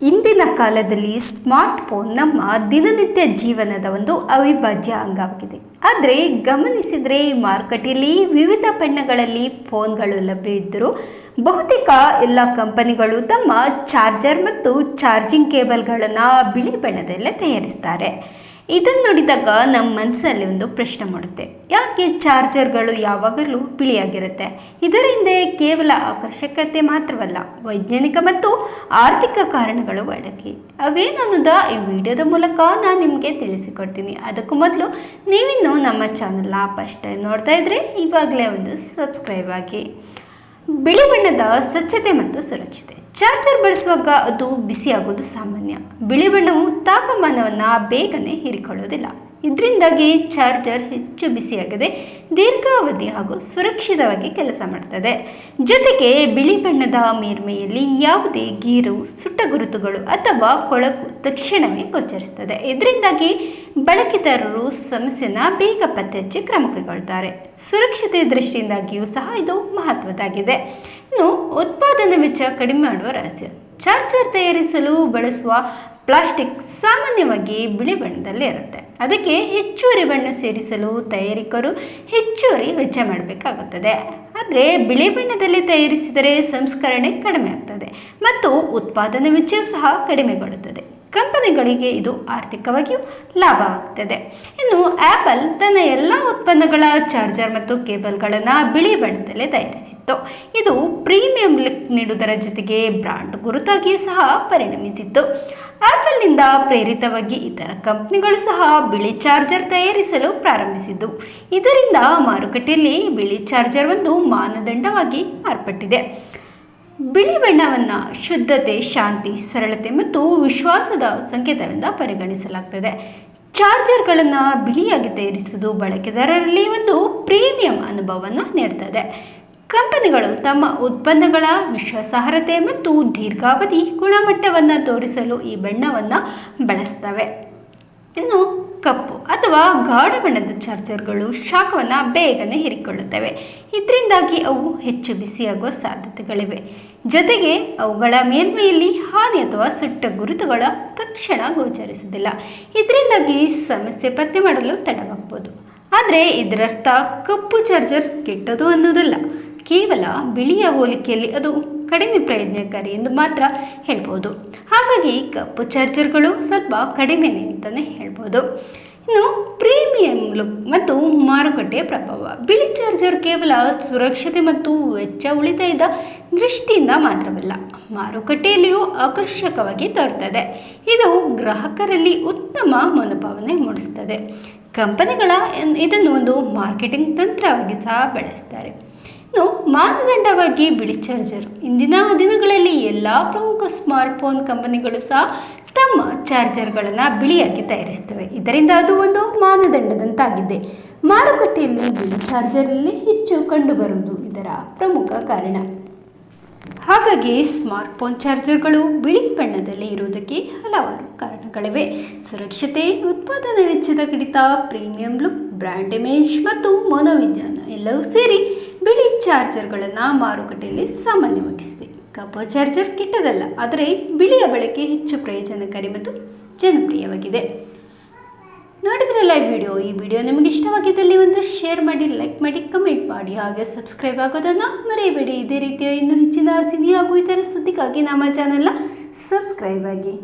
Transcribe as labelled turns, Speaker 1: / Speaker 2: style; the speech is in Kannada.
Speaker 1: ಇಂದಿನ ಕಾಲದಲ್ಲಿ ಸ್ಮಾರ್ಟ್ ಫೋನ್ ನಮ್ಮ ದಿನನಿತ್ಯ ಜೀವನದ ಒಂದು ಅವಿಭಾಜ್ಯ ಅಂಗವಾಗಿದೆ. ಆದರೆ ಗಮನಿಸಿದರೆ ಮಾರುಕಟ್ಟೆಯಲ್ಲಿ ವಿವಿಧ ಬಣ್ಣಗಳಲ್ಲಿ ಫೋನ್ಗಳು ಲಭ್ಯ ಇದ್ದರೂ ಬಹುತೇಕ ಎಲ್ಲ ಕಂಪನಿಗಳು ತಮ್ಮ ಚಾರ್ಜರ್ ಮತ್ತು ಚಾರ್ಜಿಂಗ್ ಕೇಬಲ್ಗಳನ್ನು ಬಿಳಿ ಬಣ್ಣದಲ್ಲೇ ತಯಾರಿಸ್ತಾರೆ. ಇದನ್ನು ನೋಡಿದಾಗ ನಮ್ಮ ಮನಸ್ಸಲ್ಲಿ ಒಂದು ಪ್ರಶ್ನೆ ಮಾಡುತ್ತೆ. ಯಾಕೆ ಚಾರ್ಜರ್ಗಳು ಯಾವಾಗಲೂ ಬಿಳಿಯಾಗಿರುತ್ತೆ? ಇದರಿಂದ ಕೇವಲ ಆಕರ್ಷಕತೆ ಮಾತ್ರವಲ್ಲ, ವೈಜ್ಞಾನಿಕ ಮತ್ತು ಆರ್ಥಿಕ ಕಾರಣಗಳು ಒಳಗೆ ಅವೇನನ್ನೋದ ಈ ವಿಡಿಯೋದ ಮೂಲಕ ನಾನು ನಿಮಗೆ ತಿಳಿಸಿಕೊಡ್ತೀನಿ. ಅದಕ್ಕೂ ಮೊದಲು ನೀವಿನ್ನೂ ನಮ್ಮ ಚಾನಲ್ನ ಫಸ್ಟ್ ಟೈಮ್ ನೋಡ್ತಾ ಇದ್ರೆ ಇವಾಗಲೇ ಒಂದು ಸಬ್ಸ್ಕ್ರೈಬ್ ಆಗಿ. ಬಿಳಿ ಬಣ್ಣದ ಸ್ವಚ್ಛತೆ ಮತ್ತು ಸುರಕ್ಷತೆ. ಚಾರ್ಜರ್ ಬಳಸುವಾಗ ಅದು ಬಿಸಿಯಾಗೋದು ಸಾಮಾನ್ಯ. ಬಿಳಿ ಬಣ್ಣವು ತಾಪಮಾನವನ್ನು ಬೇಗನೆ ಹೀರಿಕೊಳ್ಳೋದಿಲ್ಲ ಇದರಿಂದಾಗಿ ಚಾರ್ಜರ್ ಹೆಚ್ಚು ಬಿಸಿಯಾಗದೆ ದೀರ್ಘಾವಧಿ ಹಾಗೂ ಸುರಕ್ಷಿತವಾಗಿ ಕೆಲಸ ಮಾಡ್ತದೆ. ಜೊತೆಗೆ ಬಿಳಿ ಬಣ್ಣದ ಮೇಲ್ಮೈಯಲ್ಲಿ ಯಾವುದೇ ಗೀರು, ಸುಟ್ಟ ಗುರುತುಗಳು ಅಥವಾ ಕೊಳಕು ತಕ್ಷಣವೇ ಗೋಚರಿಸ್ತದೆ. ಇದರಿಂದಾಗಿ ಬಳಕೆದಾರರು ಸಮಸ್ಯೆನ ಬೇಗ ಪತ್ತೆ ಹಚ್ಚಿ ಕ್ರಮ ಕೈಗೊಳ್ತಾರೆ. ಸುರಕ್ಷತೆ ದೃಷ್ಟಿಯಿಂದಾಗಿಯೂ ಸಹ ಇದು ಮಹತ್ವದ್ದಾಗಿದೆ. ಇನ್ನು ಉತ್ಪಾದನಾ ವೆಚ್ಚ ಕಡಿಮೆ ಮಾಡುವ ರಹಸ್ಯ. ಚಾರ್ಜರ್ ತಯಾರಿಸಲು ಬಳಸುವ ಪ್ಲಾಸ್ಟಿಕ್ ಸಾಮಾನ್ಯವಾಗಿ ಬಿಳಿ ಬಣ್ಣದಲ್ಲಿ ಇರುತ್ತೆ. ಅದಕ್ಕೆ ಹೆಚ್ಚುವರಿ ಬಣ್ಣ ಸೇರಿಸಲು ತಯಾರಿಕರು ಹೆಚ್ಚುವರಿ ವೆಚ್ಚ ಮಾಡಬೇಕಾಗುತ್ತದೆ. ಆದರೆ ಬಿಳಿ ಬಣ್ಣದಲ್ಲಿ ತಯಾರಿಸಿದರೆ ಸಂಸ್ಕರಣೆ ಕಡಿಮೆ ಆಗ್ತದೆ ಮತ್ತು ಉತ್ಪಾದನೆ ವೆಚ್ಚವೂ ಸಹ ಕಡಿಮೆಗೊಳ್ಳುತ್ತದೆ. ಕಂಪನಿಗಳಿಗೆ ಇದು ಆರ್ಥಿಕವಾಗಿಯೂ ಲಾಭವಾಗ್ತದೆ ಇನ್ನು ಆ್ಯಪಲ್ ತನ್ನ ಎಲ್ಲ ಉತ್ಪನ್ನಗಳ ಚಾರ್ಜರ್ ಮತ್ತು ಕೇಬಲ್ಗಳನ್ನು ಬಿಳಿ ಬಣ್ಣದಲ್ಲೇ ತಯಾರಿಸಿತ್ತು. ಇದು ಪ್ರೀಮಿಯಂ ಲಿಕ್ ನೀಡುವುದರ ಜೊತೆಗೆ ಬ್ರಾಂಡ್ ಗುರುತಾಗಿಯೂ ಸಹ ಪರಿಣಮಿಸಿತ್ತು. ಆ್ಯಪಲ್ನಿಂದ ಪ್ರೇರಿತವಾಗಿ ಇತರ ಕಂಪ್ನಿಗಳು ಸಹ ಬಿಳಿ ಚಾರ್ಜರ್ ತಯಾರಿಸಲು ಪ್ರಾರಂಭಿಸಿದ್ದು. ಇದರಿಂದ ಮಾರುಕಟ್ಟೆಯಲ್ಲಿ ಬಿಳಿ ಚಾರ್ಜರ್ ಒಂದು ಮಾನದಂಡವಾಗಿ ಮಾರ್ಪಟ್ಟಿದೆ. ಬಿಳಿ ಬಣ್ಣವನ್ನು ಶುದ್ಧತೆ, ಶಾಂತಿ, ಸರಳತೆ ಮತ್ತು ವಿಶ್ವಾಸದ ಸಂಕೇತವೆಂದ ಪರಿಗಣಿಸಲಾಗ್ತದೆ. ಚಾರ್ಜರ್ಗಳನ್ನು ಬಿಳಿಯಾಗಿ ತಯಾರಿಸುವುದು ಬಳಕೆದಾರರಲ್ಲಿ ಒಂದು ಪ್ರೀಮಿಯಂ ಅನುಭವವನ್ನು ನೀಡ್ತದೆ. ಕಂಪನಿಗಳು ತಮ್ಮ ಉತ್ಪನ್ನಗಳ ವಿಶ್ವಾಸಾರ್ಹತೆ ಮತ್ತು ದೀರ್ಘಾವಧಿ ಗುಣಮಟ್ಟವನ್ನು ತೋರಿಸಲು ಈ ಬಣ್ಣವನ್ನು ಬಳಸ್ತವೆ. ಇನ್ನು ಕಪ್ಪು ಅಥವಾ ಗಾಢ ಬಣ್ಣದ ಚಾರ್ಜರ್ಗಳು ಶಾಖವನ್ನು ಬೇಗನೆ ಹೀರಿಕೊಳ್ಳುತ್ತವೆ. ಇದರಿಂದಾಗಿ ಅವು ಹೆಚ್ಚು ಬಿಸಿಯಾಗುವ ಸಾಧ್ಯತೆಗಳಿವೆ. ಜೊತೆಗೆ ಅವುಗಳ ಮೇಲ್ಮೈಯಲ್ಲಿ ಹಾನಿ ಅಥವಾ ಸುಟ್ಟ ಗುರುತುಗಳ ತಕ್ಷಣ ಗೋಚರಿಸುವುದಿಲ್ಲ. ಇದರಿಂದಾಗಿ ಸಮಸ್ಯೆ ಪತ್ತೆ ಮಾಡಲು ತಡವಾಗ್ಬೋದು ಆದರೆ ಇದರರ್ಥ ಕಪ್ಪು ಚಾರ್ಜರ್ ಕೆಟ್ಟದು ಅನ್ನೋದಲ್ಲ ಕೇವಲ ಬಿಳಿಯ ಹೋಲಿಕೆಯಲ್ಲಿ ಅದು ಕಡಿಮೆ ಪ್ರಯೋಜನಕಾರಿ ಎಂದು ಮಾತ್ರ ಹೇಳ್ಬೋದು. ಹಾಗಾಗಿ ಕಪ್ಪು ಚಾರ್ಜರ್ಗಳು ಸ್ವಲ್ಪ ಕಡಿಮೆನೆ ಅಂತಲೇ ಹೇಳ್ಬೋದು. ಇನ್ನು ಪ್ರೀಮಿಯಂ ಲುಕ್ ಮತ್ತು ಮಾರುಕಟ್ಟೆಯ ಪ್ರಭಾವ. ಬಿಳಿ ಚಾರ್ಜರ್ ಕೇವಲ ಸುರಕ್ಷತೆ ಮತ್ತು ವೆಚ್ಚ ಉಳಿತಾಯದ ದೃಷ್ಟಿಯಿಂದ ಮಾತ್ರವಲ್ಲ, ಮಾರುಕಟ್ಟೆಯಲ್ಲಿಯೂ ಆಕರ್ಷಕವಾಗಿ ತೋರ್ತದೆ ಇದು ಗ್ರಾಹಕರಲ್ಲಿ ಉತ್ತಮ ಮನೋಭಾವನೆ ಮೂಡಿಸ್ತದೆ ಕಂಪನಿಗಳ ಇದನ್ನು ಒಂದು ಮಾರ್ಕೆಟಿಂಗ್ ತಂತ್ರವಾಗಿ ಸಹ ಬಳಸ್ತಾರೆ. ಇನ್ನು ಮಾನದಂಡವಾಗಿ ಬಿಳಿ ಚಾರ್ಜರ್. ಇಂದಿನ ದಿನಗಳಲ್ಲಿ ಎಲ್ಲ ಪ್ರಮುಖ ಸ್ಮಾರ್ಟ್ಫೋನ್ ಕಂಪನಿಗಳು ಸಹ ತಮ್ಮ ಚಾರ್ಜರ್ಗಳನ್ನು ಬಿಳಿಯಾಗಿ ತಯಾರಿಸ್ತವೆ ಇದರಿಂದ ಅದು ಒಂದು ಮಾನದಂಡದಂತಾಗಿದೆ. ಮಾರುಕಟ್ಟೆಯಲ್ಲಿ ಬಿಳಿ ಚಾರ್ಜರಲ್ಲಿ ಹೆಚ್ಚು ಕಂಡುಬರುವುದು ಇದರ ಪ್ರಮುಖ ಕಾರಣ. ಹಾಗಾಗಿ ಸ್ಮಾರ್ಟ್ಫೋನ್ ಚಾರ್ಜರ್ಗಳು ಬಿಳಿ ಬಣ್ಣದಲ್ಲಿ ಇರುವುದಕ್ಕೆ ಹಲವಾರು ಕಾರಣಗಳಿವೆ. ಸುರಕ್ಷತೆ, ಉತ್ಪಾದನಾ ವೆಚ್ಚದ ಕಡಿತ, ಪ್ರೀಮಿಯಂ ಲುಕ್, ಬ್ರ್ಯಾಂಡ್ ಇಮೇಜ್ ಮತ್ತು ಮನೋವಿಜ್ಞಾನ ಎಲ್ಲವೂ ಸೇರಿ ಬಿಳಿ ಚಾರ್ಜರ್ಗಳನ್ನು ಮಾರುಕಟ್ಟೆಯಲ್ಲಿ ಸಾಮಾನ್ಯವಾಗಿಸಿದೆ. ಕಪ್ಪು ಚಾರ್ಜರ್ ಕೆಟ್ಟದಲ್ಲ ಆದರೆ ಬಿಳಿಯ ಬಳಕೆ ಹೆಚ್ಚು ಪ್ರಯೋಜನಕಾರಿ ಮತ್ತು ಜನಪ್ರಿಯವಾಗಿದೆ. ನೋಡಿದ್ರಲ್ಲ ಈ ವಿಡಿಯೋ ಈ ವಿಡಿಯೋ ನಿಮಗೆ ಇಷ್ಟವಾಗಿದ್ದಲ್ಲಿ ಒಂದು ಶೇರ್ ಮಾಡಿ, ಲೈಕ್ ಮಾಡಿ, ಕಮೆಂಟ್ ಮಾಡಿ, ಹಾಗೆ ಸಬ್ಸ್ಕ್ರೈಬ್ ಆಗೋದನ್ನು ಮರೆಯಬೇಡಿ. ಇದೇ ರೀತಿಯ ಇನ್ನೂ ಹೆಚ್ಚಿನ ಸಿನಿ ಹಾಗೂ ಇತರ ಸುದ್ದಿಗಾಗಿ ನಮ್ಮ ಚಾನೆಲ್ನ ಸಬ್ಸ್ಕ್ರೈಬ್ ಆಗಿ.